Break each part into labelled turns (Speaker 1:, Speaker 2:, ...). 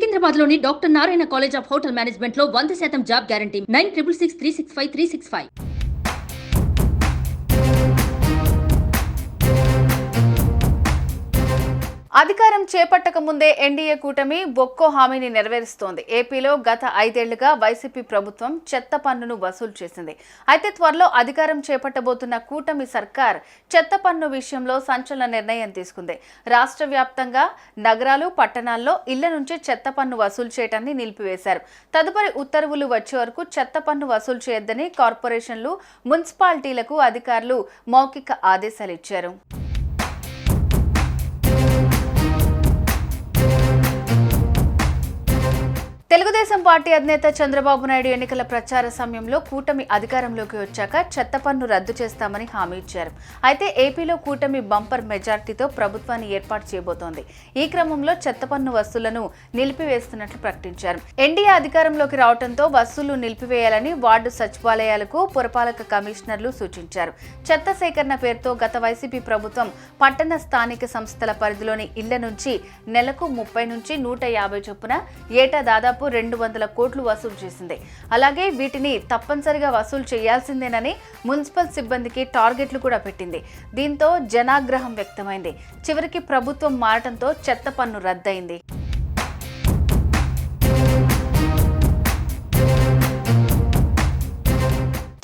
Speaker 1: సికింద్రాబాద్లోని doctor Narayana college of hotel మేనేజ్మెంట్లో వంద శాతం job guarantee. Nine triple six three six five three six five.
Speaker 2: అధికారం చేపట్టక ముందే ఎన్డీఏ కూటమి బొక్కో హామీని నెరవేరుస్తోంది. ఏపీలో గత ఐదేళ్ళుగా వైసీపీ ప్రభుత్వం చెత్త పన్నును వసూలు చేసింది. అయితే త్వరలో అధికారం చేపట్టబోతున్న కూటమి సర్కార్ చెత్త పన్ను విషయంలో సంచలన నిర్ణయం తీసుకుంది. రాష్ట్ర వ్యాప్తంగా నగరాలు పట్టణాల్లో ఇళ్ళ నుంచి చెత్త పన్ను వసూలు చేయడాన్ని నిలిపివేశారు. తదుపరి ఉత్తర్వులు వచ్చే వరకు చెత్త పన్ను వసూలు చేయొద్దని కార్పొరేషన్లు మున్సిపాలిటీలకు అధికారులు మౌఖిక ఆదేశాలు ఇచ్చారు. తెలుగుదేశం పార్టీ అధినేత చంద్రబాబు నాయుడు ఎన్నికల ప్రచార సమయంలో కూటమి అధికారంలోకి వచ్చాక చెత్త పన్ను రద్దు చేస్తామని హామీ ఇచ్చారు. అయితే ఏపీలో కూటమి బంపర్ మెజార్టీతో ప్రభుత్వాన్ని ఏర్పాటు చేయబోతోంది. ఈ క్రమంలో చెత్త పన్ను వసూలను నిలిపివేస్తున్నట్లు ప్రకటించారు. ఎన్డీఏ అధికారంలోకి రావడంతో వసూలు నిలిపివేయాలని వార్డు సచివాలయాలకు పురపాలక కమిషనర్లు సూచించారు. చెత్త సేకరణ పేరుతో గత వైసీపీ ప్రభుత్వం పట్టణ స్థానిక సంస్థల పరిధిలోని ఇళ్ళ నుంచి నెలకు ముప్పై నుంచి నూట యాభై చొప్పున ఏటా దాదాపు దాదాపు రెండు వందల కోట్లు వసూలు చేసింది. అలాగే వీటిని తప్పనిసరిగా వసూలు చేయాల్సిందేనని మున్సిపల్ సిబ్బందికి టార్గెట్లు కూడా పెట్టింది. దీంతో జనాగ్రహం వ్యక్తమైంది. చివరికి ప్రభుత్వం మారటంతో చెత్త పన్ను రద్దయింది.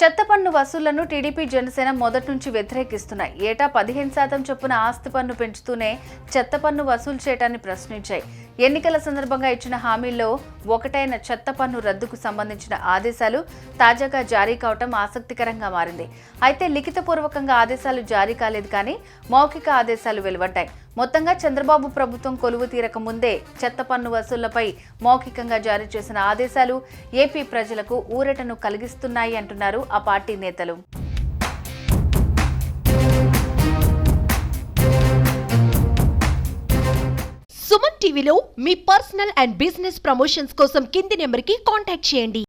Speaker 2: చెత్త పన్ను వసూళ్ళను టీడీపీ జనసేన మొదటి నుంచి వ్యతిరేకిస్తున్నాయి. ఏటా పదిహేను శాతం చొప్పున ఆస్తి పన్ను పెంచుతూనే చెత్త పన్ను వసూలు చేయడాన్ని ప్రశ్నించాయి. ఎన్నికల సందర్భంగా ఇచ్చిన హామీల్లో ఒకటైన చెత్త పన్ను రద్దుకు సంబంధించిన ఆదేశాలు తాజాగా జారీ కావటం ఆసక్తికరంగా మారింది. అయితే లిఖితపూర్వకంగా ఆదేశాలు జారీ కాలేదు కానీ మౌఖిక ఆదేశాలు వెలువడ్డాయి. మొత్తంగా చంద్రబాబు ప్రభుత్వం కొలువు తీరక ముందే చెత్త పన్ను వసూళ్ళపై మౌఖికంగా జారీ చేసిన ఆదేశాలు ఏపీ ప్రజలకు ఊరటను కలిగిస్తున్నాయి అంటున్నారు ఆ పార్టీ నేతలు.
Speaker 3: సుమన్ టీవీలో మీ పర్సనల్ అండ్ బిజినెస్ ప్రమోషన్స్ కోసం కింది నెంబర్కి కాంటాక్ట్ చేయండి.